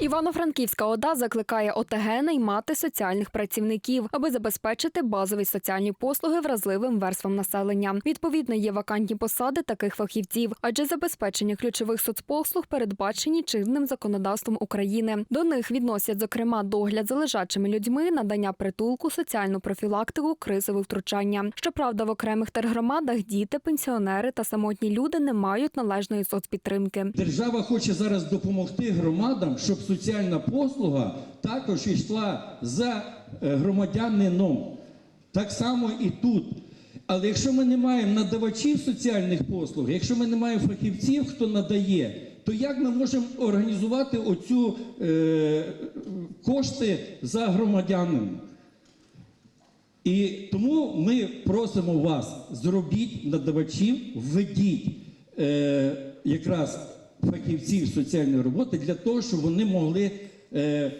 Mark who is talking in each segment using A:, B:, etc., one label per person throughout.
A: Івано-Франківська ОДА закликає ОТГ наймати соціальних працівників, аби забезпечити базові соціальні послуги вразливим верствам населення. Відповідно, є вакантні посади таких фахівців, адже забезпечення ключових соцпослуг передбачені чинним законодавством України. До них відносять зокрема догляд за лежачими людьми, надання притулку, соціальну профілактику, кризове втручання. Щоправда, в окремих тергромадах діти, пенсіонери та самотні люди не мають належної соцпідтримки.
B: Держава хоче зараз допомогти громадам, щоб соціальна послуга також йшла за е, громадянином. Так само і тут. Але якщо ми не маємо надавачів соціальних послуг, якщо ми не маємо фахівців, хто надає, то як ми можемо організувати оцю е, кошти за громадянином? І тому ми просимо вас, зробіть надавачів, введіть е, якраз фахівців соціальної роботи для того, щоб вони могли е,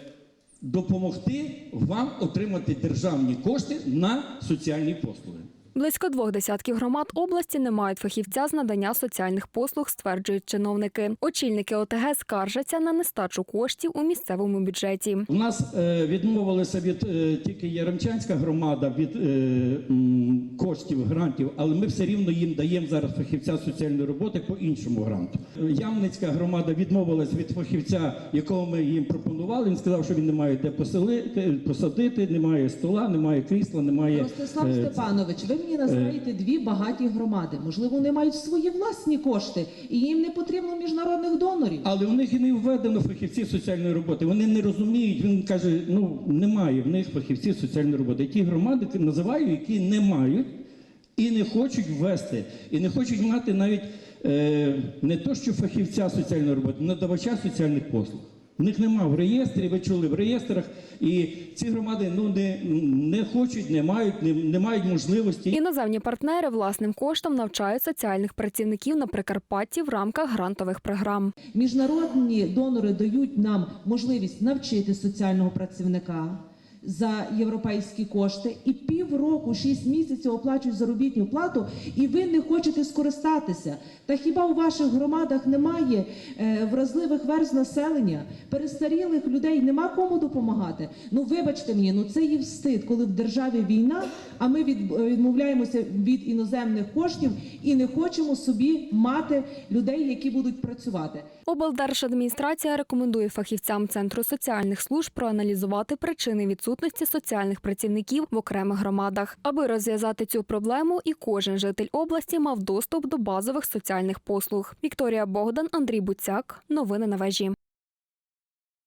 B: допомогти вам отримати державні кошти на соціальні послуги.
A: Близько двох десятків громад області не мають фахівця з надання соціальних послуг, стверджують чиновники. Очільники ОТГ скаржаться на нестачу коштів у місцевому бюджеті.
B: У нас е, відмовилися від е, тільки Яремчанська громада від е, коштів грантів, але ми все рівно їм даємо зараз фахівця соціальної роботи по іншому гранту. Ямницька громада відмовилась від фахівця, якого ми їм пропонували. Він сказав, що він не має де поселити, посадити, немає стола, немає крісла, немає
C: Ростислав Степанович, ви мені називаєте дві багаті громади. Можливо, вони мають свої власні кошти, і їм не потрібно міжнародних донорів.
B: Але в них і не введено фахівців соціальної роботи. Вони не розуміють. Він каже: ну немає в них фахівців соціальної роботи. Ті громади називаю, які не мають і не хочуть ввести, і не хочуть мати навіть е, не то, що фахівця соціальної роботи, надавача соціальних послуг. В них нема в реєстрі, ви чули в реєстрах, і ці громади ну не, не хочуть, не мають, не, не мають можливості.
A: Іноземні партнери власним коштом навчають соціальних працівників на Прикарпатті в рамках грантових програм.
C: Міжнародні донори дають нам можливість навчити соціального працівника за європейські кошти, і півроку, шість місяців оплачують заробітну плату, і ви не хочете скористатися. Та хіба у ваших громадах немає е, вразливих верств населення, перестарілих людей, нема кому допомагати? Ну вибачте мені, ну це є встид, коли в державі війна, а ми від, відмовляємося від іноземних коштів і не хочемо собі мати людей, які будуть працювати.
A: Облдержадміністрація рекомендує фахівцям Центру соціальних служб проаналізувати причини відсутності соціальних працівників в окремих громадах, аби розв'язати цю проблему, і кожен житель області мав доступ до базових соціальних послуг. Вікторія Богдан, Андрій Буцяк. Новини на вежі.